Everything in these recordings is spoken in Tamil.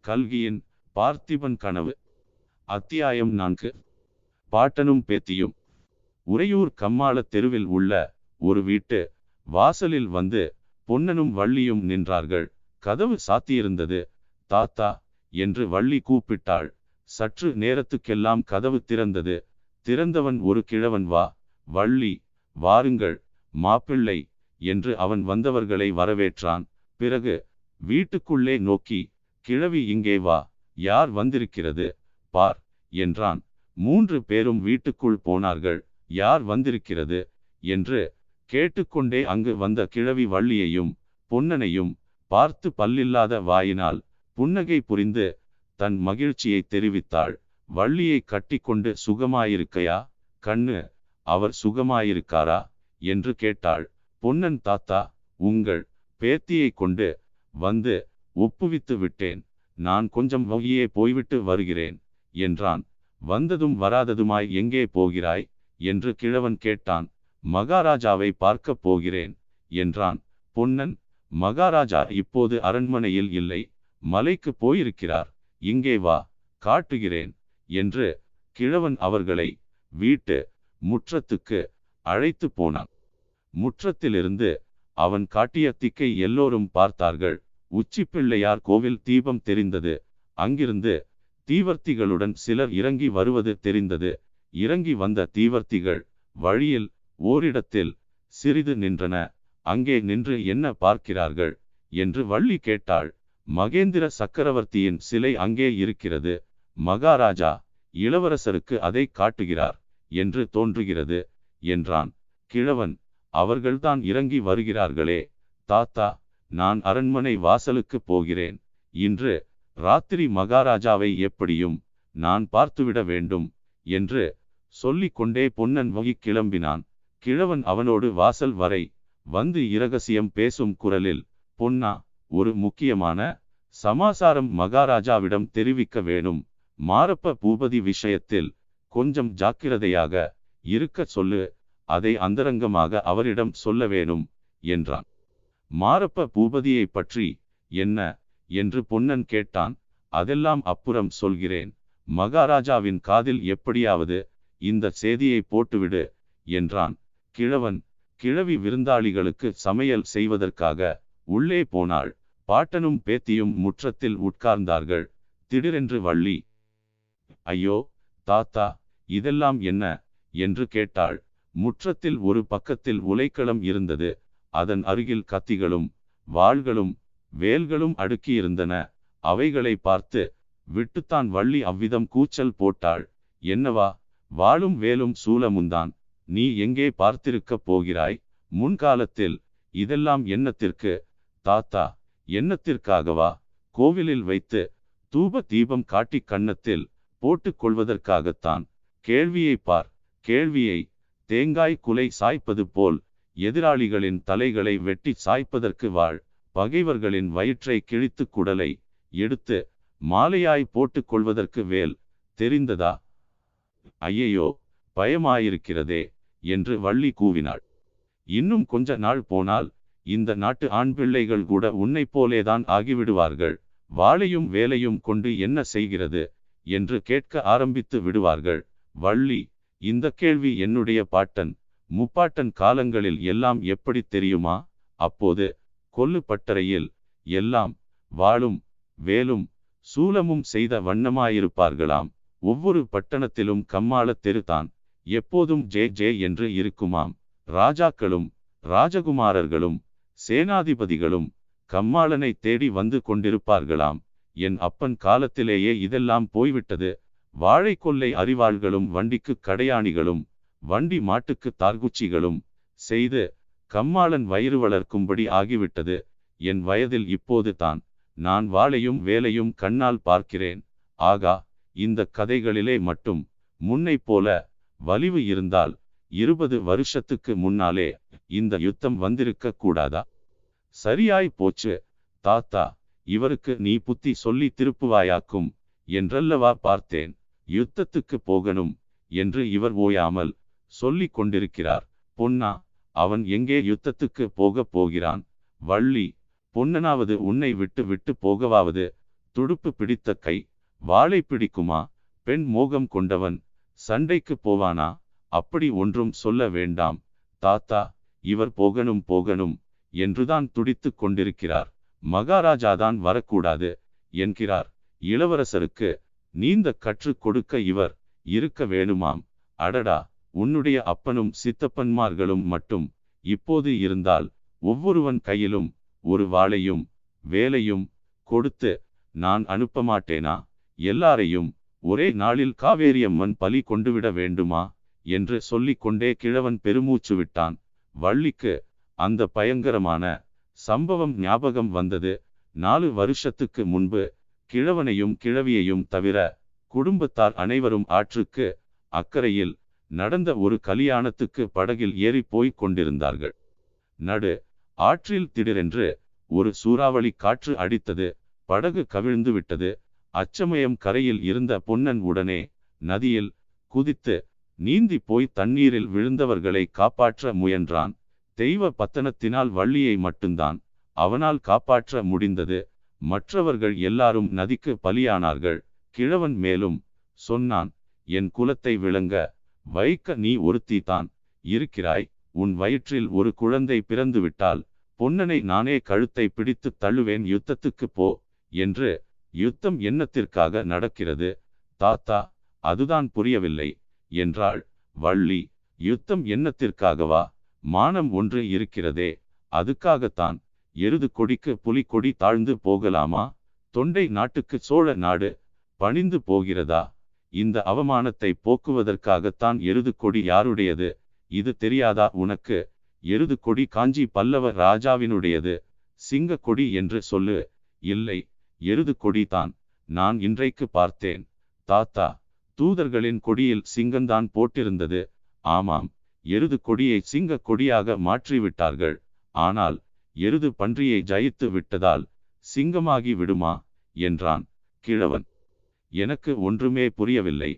கல்கியின் பார்த்திபன் கனவு அத்தியாயம் நான்கு. பாட்டனும் பேத்தியும். உறையூர் கம்மாள தெருவில் உள்ள ஒரு வீட்டு வாசலில் வந்து பொன்னனும் வள்ளியும் நின்றார்கள். கதவு சாத்தியிருந்தது தாத்தா என்று வள்ளி கூப்பிட்டாள். சற்று நேரத்துக்கெல்லாம் கதவு திறந்தது. திறந்தவன் ஒரு கிழவன் வா வள்ளி வாருங்கள் மாப்பிள்ளை என்று அவன் வந்தவர்களை வரவேற்றான். பிறகு வீட்டுக்குள்ளே நோக்கி கிழவி இங்கே வா யார் வந்திருக்கிறது பார் என்றான். மூன்று பேரும் வீட்டுக்குள் போனார்கள் யார் வந்திருக்கிறது? என்று கேட்டுக்கொண்டே அங்கு வந்த கிழவி வள்ளியையும் பொன்னனையும் பார்த்து பல்லில்லாத வாயினால் புன்னகை புரிந்து தன் மகிழ்ச்சியை தெரிவித்தாள். வள்ளியை கட்டிக்கொண்டு சுகமாயிருக்கையா? கண்ணு அவர் சுகமாயிருக்காரா? என்று கேட்டாள். பொன்னன் தாத்தா உங்கள் பேத்தியை கொண்டு வந்து ஒப்புவித்து விட்டேன். நான் கொஞ்சம் வகையே போய்விட்டு வருகிறேன் என்றான். வந்ததும் வராததுமாய் எங்கே போகிறாய்? என்று கிழவன் கேட்டான். மகாராஜாவை பார்க்கப் போகிறேன் என்றான். பொன்னன் மகாராஜா இப்போது அரண்மனையில் இல்லை மலைக்கு போயிருக்கிறார். இங்கே வா காட்டுகிறேன் என்று கிழவன் அவர்களை வீட்டு முற்றத்துக்கு அழைத்து போனான். முற்றத்திலிருந்து அவன் காட்டிய திக்கை எல்லோரும் பார்த்தார்கள். உச்சி பிள்ளையார் கோவில் தீபம் தெரிந்தது. அங்கிருந்து தீவர்த்திகளுடன் சிலர் இறங்கி வருவது தெரிந்தது. இறங்கி வந்த தீவர்த்திகள் வழியில் ஓரிடத்தில் சிறிது நின்றன. அங்கே நின்று என்ன பார்க்கிறார்கள்? என்று வள்ளி கேட்டாள். மகேந்திர சக்கரவர்த்தியின் சிலை அங்கே இருக்கிறது. மகாராஜா இளவரசருக்கு அதை காட்டுகிறார் என்று தோன்றுகிறது என்றான். கிழவன் அவர்கள்தான் இறங்கி வருகிறார்களே தாத்தா நான் அரண்மனை வாசலுக்கு போகிறேன். இன்று ராத்திரி மகாராஜாவை எப்படியும் நான் பார்த்துவிட வேண்டும் என்று சொல்லிக் கொண்டே பொன்னன் வகி கிளம்பினான். கிழவன் அவனோடு வாசல் வரை வந்து இரகசியம் பேசும் குரலில் பொன்னா ஒரு முக்கியமான சமாசாரம் மகாராஜாவிடம் தெரிவிக்க வேணும் மாரப்ப பூபதி விஷயத்தில் கொஞ்சம் ஜாக்கிரதையாக இருக்க சொல்லு அதை அந்தரங்கமாக அவரிடம் சொல்ல வேணும் என்றான். மாரப்ப பூபதியை பற்றி என்ன என்று பொன்னன் கேட்டான். அதெல்லாம் அப்புறம் சொல்கிறேன். மகாராஜாவின் காதில் எப்படியாவது இந்த செய்தியை போட்டுவிடு என்றான். கிழவன் கிழவி விருந்தாளிகளுக்கு சமையல் செய்வதற்காக உள்ளே போனாள். பாட்டனும் பேத்தியும் முற்றத்தில் உட்கார்ந்தார்கள். திடீரென்று வள்ளி ஐயோ தாத்தா இதெல்லாம் என்ன? என்று கேட்டாள். முற்றத்தில் ஒரு பக்கத்தில் உலைக்களம் இருந்தது. அதன் அருகில் கத்திகளும் வாள்களும் வேல்களும் அடுக்கியிருந்தன. அவைகளை பார்த்து விட்டுத்தான் வள்ளி அவ்விதம் கூச்சல் போட்டாள். என்னவா? வாளும் வேலும் சூலமுந்தான். நீ எங்கே பார்த்திருக்கப் போகிறாய்? முன்காலத்தில் இதெல்லாம் எண்ணத்திற்கு தாத்தா எண்ணத்திற்காகவா கோவிலில் வைத்து தூப தீபம் காட்டி கண்ணத்தில் போட்டுக் கொள்வதற்காகத்தான் கேள்வியை பார். கேள்வியை தேங்காய் குலை சாய்ப்பது போல் எதிராளிகளின் தலைகளை வெட்டி சாய்ப்பதற்கு வாழ். பகைவர்களின் வயிற்றை கிழித்து குடலை எடுத்து மாலையாய் போட்டுக் கொள்வதற்கு வேல். தெரிந்ததா? ஐயையோ பயமாயிருக்கிறதே என்று வள்ளி கூவினாள். இன்னும் கொஞ்ச நாள் போனால் இந்த நாட்டு ஆண் பிள்ளைகள் கூட உன்னைப் போலேதான் ஆகிவிடுவார்கள். வாளையும் வேலையும் கொண்டு என்ன செய்கிறது? என்று கேட்க ஆரம்பித்து விடுவார்கள். வள்ளி இந்த கேள்வி என்னுடைய பாட்டன் முப்பாட்டன் காலங்களில் எல்லாம் எப்படி தெரியுமா? அப்போது கொல்லு பட்டறையில் எல்லாம் வாளும் வேலும் சூலமும் செய்த வண்ணமாயிருப்பார்களாம். ஒவ்வொரு பட்டணத்திலும் கம்மாள தெருதான் எப்போதும் ஜே ஜே என்று இருக்குமாம். ராஜாக்களும் ராஜகுமாரர்களும் சேனாதிபதிகளும் கம்மாளனை தேடி வந்து கொண்டிருப்பார்களாம். என் அப்பன் காலத்திலேயே இதெல்லாம் போய்விட்டது. வாழைக்கொல்லை அறிவாள்களும் வண்டிக்கு கடையாணிகளும் வண்டி மாட்டுக்கு தார்குச்சிகளும் செய்து கம்மாளன் வயிறு வளர்க்கும்படி ஆகிவிட்டது. என் வயதில் இப்போது தான் நான் வாளையும் வேலையும் கண்ணால் பார்க்கிறேன். ஆகா இந்த கதைகளிலே மட்டும் முன்னை போல வலிவு இருந்தால் இருபது வருஷத்துக்கு முன்னாலே இந்த யுத்தம் வந்திருக்க கூடாதா? சரியாய் போச்சு தாத்தா. இவருக்கு நீ புத்தி சொல்லி திருப்புவாயாக்கும் என்றல்லவா பார்த்தேன். யுத்தத்துக்கு போகணும் என்று இவர் ஓயாமல் சொல்லிக் கொண்டிருக்கிறார். பொன்னா அவன் எங்கே யுத்தத்துக்கு போகப் போகிறான்? வள்ளி பொன்னனாவது உன்னை விட்டு விட்டு போகவாவது துடுப்பு பிடித்த கை வாளை பிடிக்குமா? பெண் மோகம் கொண்டவன் சண்டைக்கு போவானா? அப்படி ஒன்றும் சொல்ல வேண்டாம். தாத்தா இவர் போகணும் போகணும் என்றுதான் துடித்துக் கொண்டிருக்கிறார். மகாராஜாதான் வரக்கூடாது என்கிறார். இளவரசருக்கு நீந்த கற்றுக் கொடுக்க இவர் இருக்க வேணுமாம். அடடா உன்னுடைய அப்பனும் சித்தப்பன்மார்களும் மட்டும் இப்போது இருந்தால் ஒவ்வொருவன் கையிலும் ஒரு வாளையும் வேலையும் கொடுத்து நான் அனுப்ப மாட்டேனா? எல்லாரையும் ஒரே நாளில் காவேரியம்மன் பலி கொண்டுவிட வேண்டுமா? என்று சொல்லிக் கொண்டே கிழவன் பெருமூச்சு விட்டான். வள்ளிக்கு அந்த பயங்கரமான சம்பவம் ஞாபகம் வந்தது. நாலு வருஷத்துக்கு முன்பு கிழவனையும் கிழவியையும் தவிர குடும்பத்தார் அனைவரும் ஆற்றுக்கு அக்கறையில் நடந்த ஒரு கல்யாணத்துக்கு படகில் ஏறி போய்க் கொண்டிருந்தார்கள். நடு ஆற்றில் திடீரென்று ஒரு சூறாவளி காற்று அடித்தது. படகு கவிழ்ந்து விட்டது. அச்சமயம் கரையில் இருந்த பொன்னன் உடனே நதியில் குதித்து நீந்தி போய் தண்ணீரில் விழுந்தவர்களை காப்பாற்ற முயன்றான். தெய்வ பத்தனத்தினால் வள்ளியை மட்டும்தான் அவனால் காப்பாற்ற முடிந்தது. மற்றவர்கள் எல்லாரும் நதிக்கு பலியானார்கள். கிழவன் மேலும் சொன்னான் என் குலத்தை விளங்க வைக்க நீ ஒருத்தி தான் இருக்கிறாய். உன் வயிற்றில் ஒரு குழந்தை பிறந்துவிட்டால் பொன்னனை நானே கழுத்தை பிடித்து தள்ளுவேன். யுத்தத்துக்கு போ என்று யுத்தம் எண்ணத்திற்காக நடக்கிறது. தாத்தா அதுதான் புரியவில்லை என்றாள் வள்ளி. யுத்தம் எண்ணத்திற்காகவா? மானம் ஒன்று இருக்கிறதே அதுக்காகத்தான். எருது கொடிக்கு புலி கொடி தாழ்ந்து போகலாமா? தொண்டை நாட்டுக்கு சோழ நாடு பணிந்து போகிறதா? இந்த அவமானத்தை போக்குவதற்காகத்தான் எருது கொடி யாருடையது? இது தெரியாதா உனக்கு? எருது கொடி காஞ்சி பல்லவ ராஜாவினுடையது. சிங்க கொடி என்று சொல்லு. இல்லை எருது கொடி தான். நான் இன்றைக்கு பார்த்தேன். தாத்தா தூதர்களின் கொடியில் சிங்கந்தான் போட்டிருந்தது. ஆமாம் எருது கொடியை சிங்க கொடியாக மாற்றிவிட்டார்கள். ஆனால் எருது பன்றியை ஜயித்து விட்டதால் சிங்கமாகி விடுமா? என்றான் கிழவன். எனக்கு ஒன்றுமே புரியவில்லை.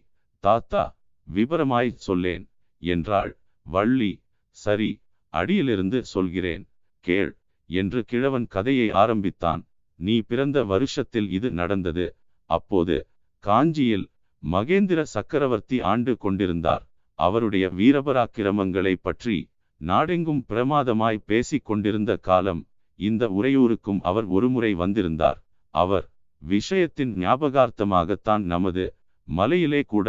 தாத்தா விபரமாய் சொல்லேன் என்றாள். வள்ளி சரி அடியிலிருந்து சொல்கிறேன் கேள் என்று கிழவன் கதையை ஆரம்பித்தான். நீ பிறந்த வருஷத்தில் இது நடந்தது. அப்போது காஞ்சியில் மகேந்திர சக்கரவர்த்தி ஆண்டு கொண்டிருந்தார். அவருடைய வீரபராக்கிரமங்களை பற்றி நாடெங்கும் பிரமாதமாய் பேசிக் கொண்டிருந்த காலம் இந்த உரையூருக்கும் அவர் ஒருமுறை வந்திருந்தார். அவர் விஷயத்தின் ஞாபகார்த்தமாகத்தான் நமது மலையிலே கூட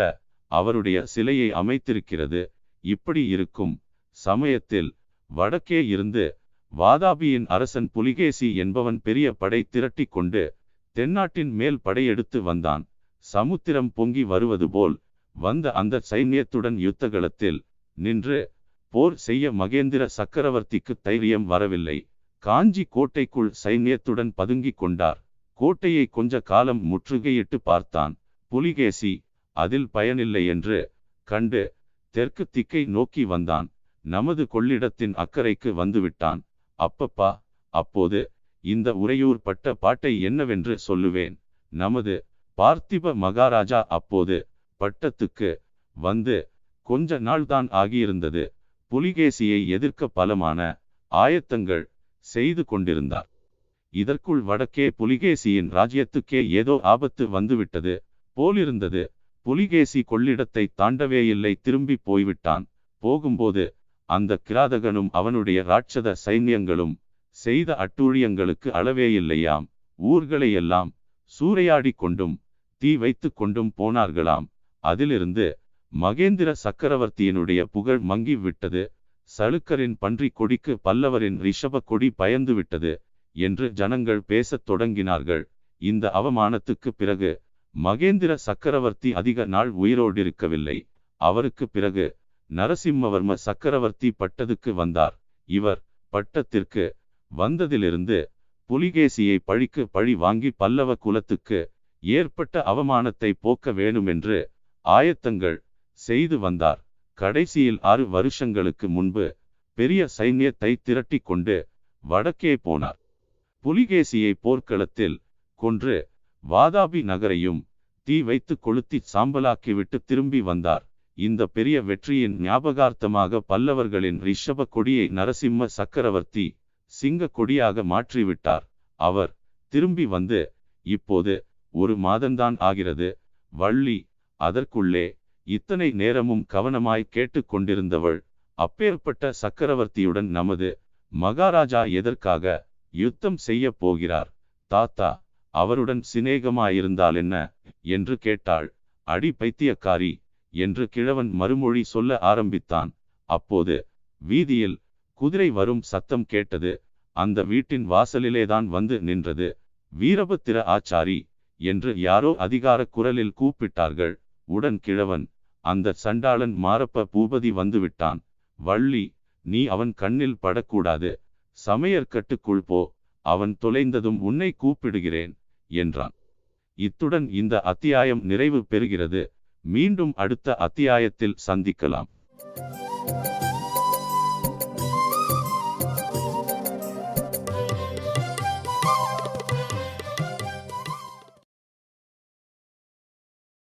அவருடைய சிலையை அமைத்திருக்கிறது. இப்படி இருக்கும் சமயத்தில் வடக்கே இருந்து வாதாபியின் அரசன் புலிகேசி என்பவன் பெரிய படை திரட்டி கொண்டு தென்னாட்டின் மேல் படையெடுத்து வந்தான். சமுத்திரம் பொங்கி வருவது போல் வந்த அந்த சைன்யத்துடன் யுத்தகலத்தில் நின்று போர் செய்ய மகேந்திர சக்கரவர்த்திக்கு தைரியம் வரவில்லை. காஞ்சி கோட்டைக்குள் சைன்யத்துடன் பதுங்கிக் கொண்டார். கோட்டையை கொஞ்ச காலம் முற்றுகையிட்டு பார்த்தான். புலிகேசி அதில் பயனில்லை என்று கண்டு தெற்கு திக்கை நோக்கி வந்தான். நமது கொள்ளிடத்தின் அக்கறைக்கு வந்துவிட்டான். அப்பப்பா அப்போது இந்த உறையூர் பட்ட பாட்டை என்னவென்று சொல்லுவேன். நமது பார்த்திப மகாராஜா அப்போது பட்டத்துக்கு வந்து கொஞ்ச நாள்தான் ஆகியிருந்தது. புலிகேசியை எதிர்க்க பலமான ஆயத்தங்கள் செய்து கொண்டிருந்தார். இதற்குள் வடக்கே புலிகேசியின் ராஜ்யத்துக்கே ஏதோ ஆபத்து வந்துவிட்டது போலிருந்தது. புலிகேசி கொள்ளிடத்தை தாண்டவே இல்லை திரும்பி போய்விட்டான். போகும்போது அந்த கிராதகனும் அவனுடைய ராட்சத சைன்யங்களும் செய்த அட்டூழியங்களுக்கு அளவே இல்லையாம் ஊர்களையெல்லாம் சூறையாடி கொண்டும் தீ வைத்து கொண்டும் போனார்களாம். அதிலிருந்து மகேந்திர சக்கரவர்த்தியினுடைய புகழ் மங்கி விட்டது. சளுக்கரின் பன்றி கொடிக்கு பல்லவரின் ரிஷப கொடி பயந்துவிட்டது என்று ஜனங்கள் பேசத் தொடங்கினார்கள். இந்த அவமானத்துக்கு பிறகு மகேந்திர சக்கரவர்த்தி அதிக நாள் உயிரோடிருக்கவில்லை. அவருக்கு பிறகு நரசிம்மவர்ம சக்கரவர்த்தி பட்டதுக்கு வந்தார். இவர் பட்டத்திற்கு வந்ததிலிருந்து புலிகேசியை பழிக்கு பழி வாங்கி பல்லவ குலத்துக்கு ஏற்பட்ட அவமானத்தை போக்க வேணுமென்று ஆயத்தங்கள் செய்து வந்தார். கடைசியில் ஆறு வருஷங்களுக்கு முன்பு பெரிய சைன்யத்தை திரட்டி கொண்டு வடக்கே போனார். புலிகேசியை போர்க்களத்தில் கொன்று வாதாபி நகரையும் தீ வைத்து கொளுத்தி சாம்பலாக்கிவிட்டு திரும்பி வந்தார். இந்த பெரிய வெற்றியின் ஞாபகார்த்தமாக பல்லவர்களின் ரிஷப கொடியை நரசிம்ம சக்கரவர்த்தி சிங்க கொடியாக மாற்றிவிட்டார். அவர் திரும்பி வந்து இப்போது ஒரு மாதம்தான் ஆகிறது. வள்ளி அதற்குள்ளே இத்தனை நேரமும் கவனமாய் கேட்டு கொண்டிருந்தவள் அப்பேற்பட்ட சக்கரவர்த்தியுடன் நமது மகாராஜா எதற்காக யுத்தம் செய்ய போகிறார்? தாத்தா அவருடன் சிநேகமாயிருந்தால் என்ன என்று கேட்டாள். அடி பைத்தியக்காரி என்று கிழவன் மறுமொழி சொல்ல ஆரம்பித்தான். அப்போது வீதியில் குதிரை வரும் சத்தம் கேட்டது. அந்த வீட்டின் வாசலிலேதான் வந்து நின்றது. வீரபத்திர ஆச்சாரி என்று யாரோ அதிகார குரலில் கூப்பிட்டார்கள். உடன் கிழவன் அந்த சண்டாளன் மாரப்ப பூபதி வந்துவிட்டான். வள்ளி நீ அவன் கண்ணில் படக்கூடாது. சமையற்கட்டுக்குள் போ அவன் தொலைந்ததும் உன்னை கூப்பிடுகிறேன் என்றான். இத்துடன் இந்த அத்தியாயம் நிறைவு பெறுகிறது. மீண்டும் அடுத்த அத்தியாயத்தில் சந்திக்கலாம்.